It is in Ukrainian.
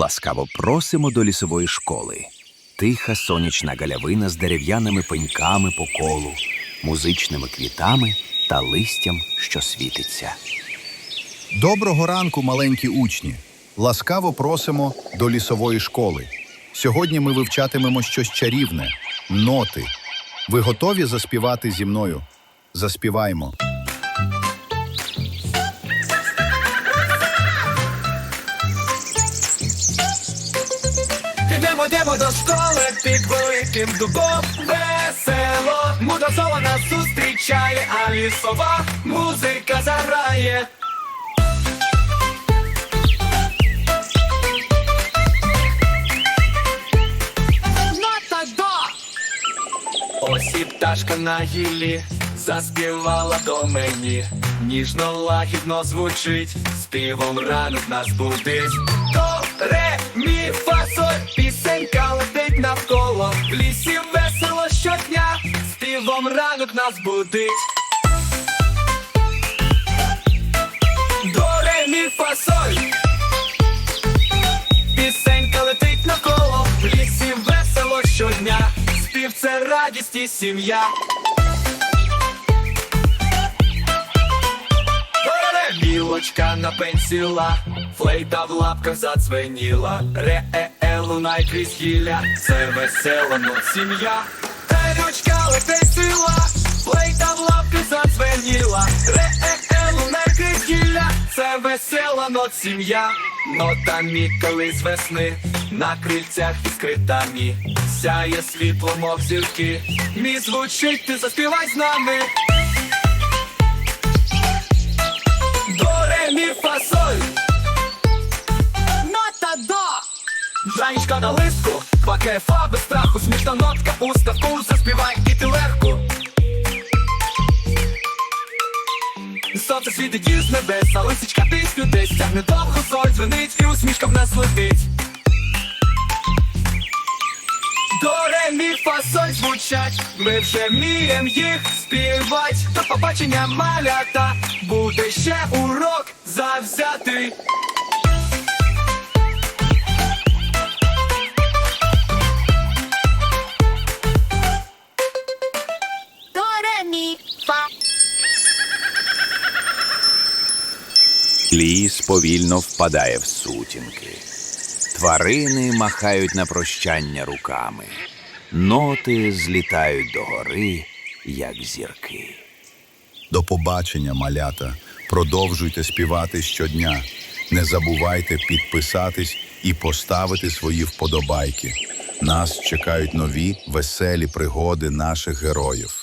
Ласкаво просимо до лісової школи. Тиха сонячна галявина з дерев'яними пеньками по колу, музичними квітами та листям, що світиться. Доброго ранку, маленькі учні! Ласкаво просимо до лісової школи. Сьогодні ми вивчатимемо щось чарівне ноти. Ви готові заспівати зі мною? Заспіваймо. Ідемо, йдемо до школи під великим дубом Весело, мудра сова нас зустрічає, а лісова музика заграє. Ось і пташка на гіллі заспівала до мені. Ніжно лагідно звучить, співом ранок нас будить. До ре, мі, фа, соль, летить навколо. В лісі весело щодня, співом ранок нас будить. До ре, мі, фа, соль. Пісенька летить навколо, в лісі весело щодня. Спів це радість і сім'я. Білочка на пенсіла, флейта в лапках задзвеніла. Ре, е, е, лунай крізь гілля, це весела нот сім'я. Ручка летить флейта в лапках задзвеніла. Ре, е, е, лунай крізь гілля, це весела нот сім'я. Нота мі, коли з весни, на крильцях іскрита мі. Сяє світло, мов зірки. Мі звучить, ти заспівай з нами. Жанечка на лиску Квакає фа без страху Смішна нотка у ставку Заспівай і ти легко Сонце світить із небес А лисичка пісню десь Тягне довго соль дзвенить І усмішка в нас летить до ре, мі, фа, соль звучать, ми вже вмієм їх співать. До побачення малята, буде ще урок завзятий. Ліс повільно впадає в сутінки. Тварини махають на прощання руками. Ноти злітають догори, як зірки. До побачення, малята. Продовжуйте співати щодня. Не забувайте підписатись і поставити свої вподобайки. Нас чекають нові веселі пригоди наших героїв.